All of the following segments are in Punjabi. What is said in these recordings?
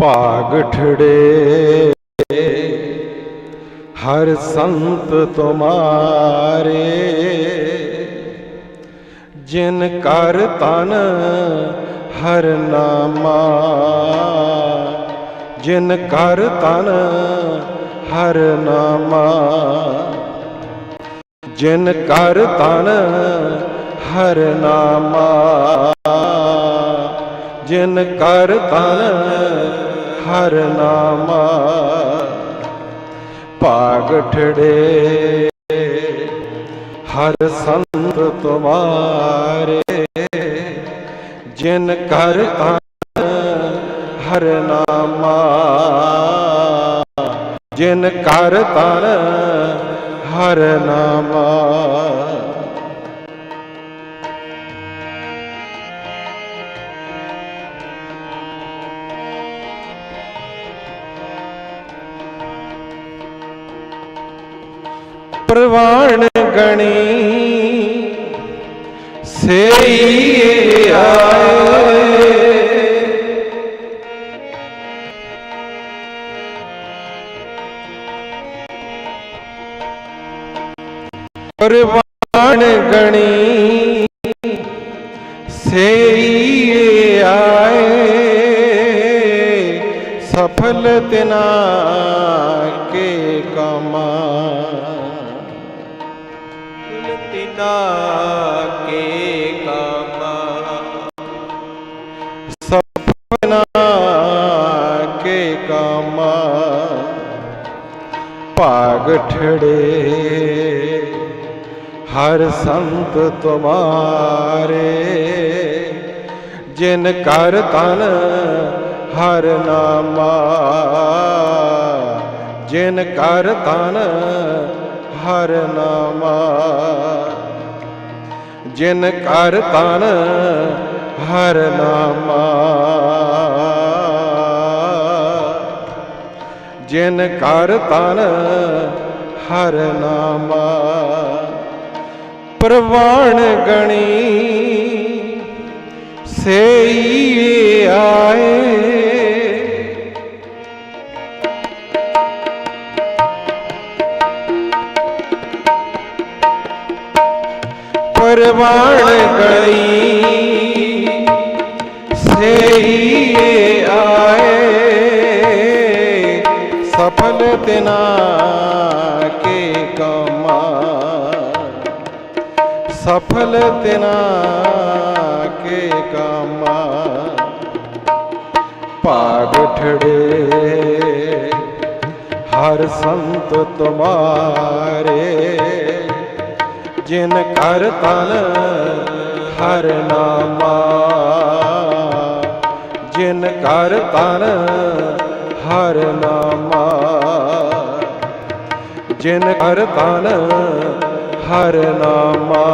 ਭਾਗ ਠੜੇ। ਹਰ ਸੰਤ ਤੁਮਾਰੇ। ਜਿਨ ਕਰ ਤਨ, ਹਰ ਨਾਮਾ। ਜਿਨ ਕਰ ਤਨ, ਹਰ ਨਾਮਾ। ਜਿਨ ਕਰ ਤਨ, ਹਰ ਨਾਮਾ। ਜਿਨ ਕਰ ਤਨ ਹਰ ਨਾਮਾ ਭਾਗ ਹਰ ਸੰਤ ਤੁਮਾਰੇ। ਜਿਨ ਕਰ ਤਨ ਹਰ ਨਾਮਾ। ਜਿਨ ਕਰ ਤਨ ਹਰ ਨਾਮਾ। ਸੇਈ ਆਏ। ਪ੍ਰਵਾਣ ਗਣੀ ਸੇਈ ਆਏ। ਸਫਲ ਤਿਨਾ ਕੇ ਕਮਾ। ਤਿਨਾ ਭਾਗ ਠੜੇ ਹਰ ਸੰਤ ਤੁਮਾਰੇ ਜਿਨ ਕਰ ਤਨ, ਹਰ ਨਾਮਾ। ਜਿਨ ਕਰ ਤਨ, ਹਰ ਨਾਮਾ। ਜਿਨ ਕਰ ਤਨ, ਹਰ ਨਾਮਾ। ਜਿਨ ਕਰ ਤਨ ਹਰ ਨਾਮਾ। ਪ੍ਰਵਾਣ ਗਣੀ ਸੇਈ ਸਫਲ ਤਿਨਾ ਕੇ ਕਮਾ ਸਫਲ ਤਿਨਾ ਕੇ ਕਮਾ ਭਾਗ ਠੜੇ ਹਰ ਸੰਤ ਤੁਮਾਰੇ। ਜਿਨ ਕਰ ਤਨ ਹਰ ਨਾਮਾ। ਜਿਨ ਕਰ ਤਨ ਹਰ ਨਾਮਾ। ਜਿਨ ਕਰ ਤਨ ਹਰ ਨਾਮਾ।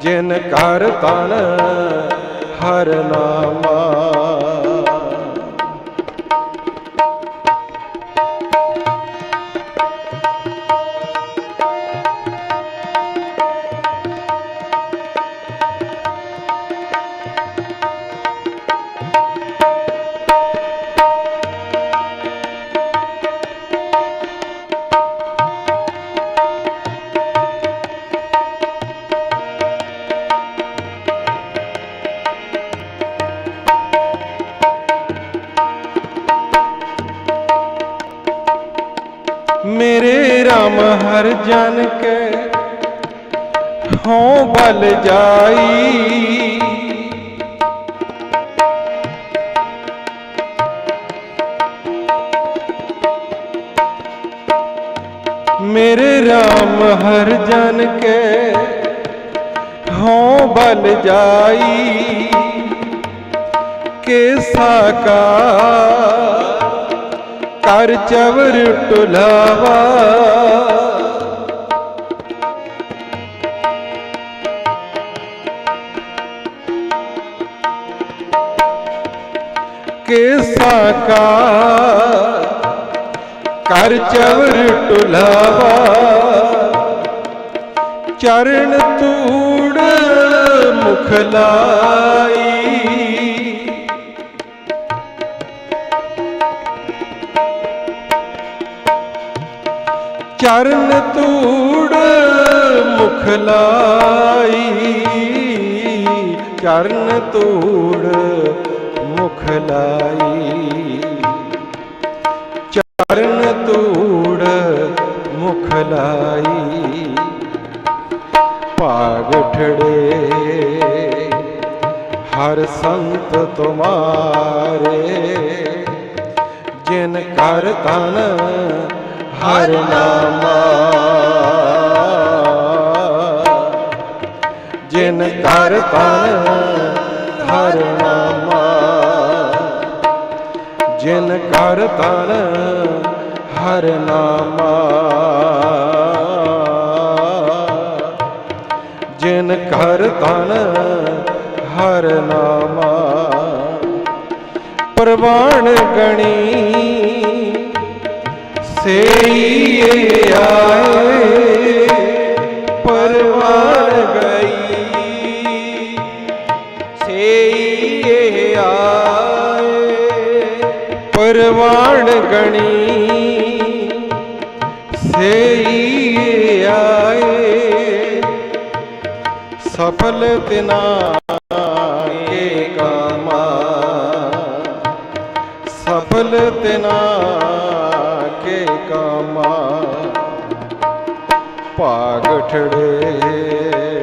ਜਿਨ ਕਰ ਤਨ ਹਰ ਨਾਮਾ। ਮੇਰੇ RAM ਹਰ ਜਨ ਕੇ ਹਉ ਬਲ ਜਾਈ। ਮੇਰੇ RAM ਹਰ ਜਨ ਕੇ ਹਉ ਬਲ ਜਾਈ। ਕੇਸਾ ਕਾ ਕਰ ਚਵਰ ਟੁਲਾਵਾ। ਕੇਸਾ ਕਾ ਕਰ ਚਵਰ ਟੁਲਾਵਾ। ਚਰਨ ਤੂੜ ਮੁਖ ਲਾਈ। ਚਰਨ ਧੂੜ ਮੁਖ ਲਾਈ। ਚਰਨ ਧੂੜ ਮੁਖ ਲਾਈ। ਚਰਨ ਧੂੜ ਮੁਖ ਲਾਈ। ਭਾਗ ਠੜੇ ਹਰ ਸੰਤ ਤੁਮਾਰੇ। ਜਿਨ ਕਰ ਤਨ ਹਰ ਨਾਮਾ ਜਿਨ ਕਰ ਤਨ ਹਰ ਨਾਮਾ ਜਿਨ ਕਰ ਤਨ ਹਰ ਨਾਮਾ ਜਿਨ ਘਰ ਤਨ ਹਰ ਨਾਮਾ ਪ੍ਰਵਾਨ ਗਣੀ ਸੇਈ ਆਏ, ਪਰਵਾਨ ਗਈ। ਸੇਈ ਆਏ, ਪਰਵਾਨ ਗਣੀ। ਸੇਈ ਆਏ, ਸਫਲ ਤਿਨਾ ਕੇ ਕਾਮਾ। ਸਫਲ ਤਿਨਾ ਕਾਮਾ ਭਾਗ ਠੜੇ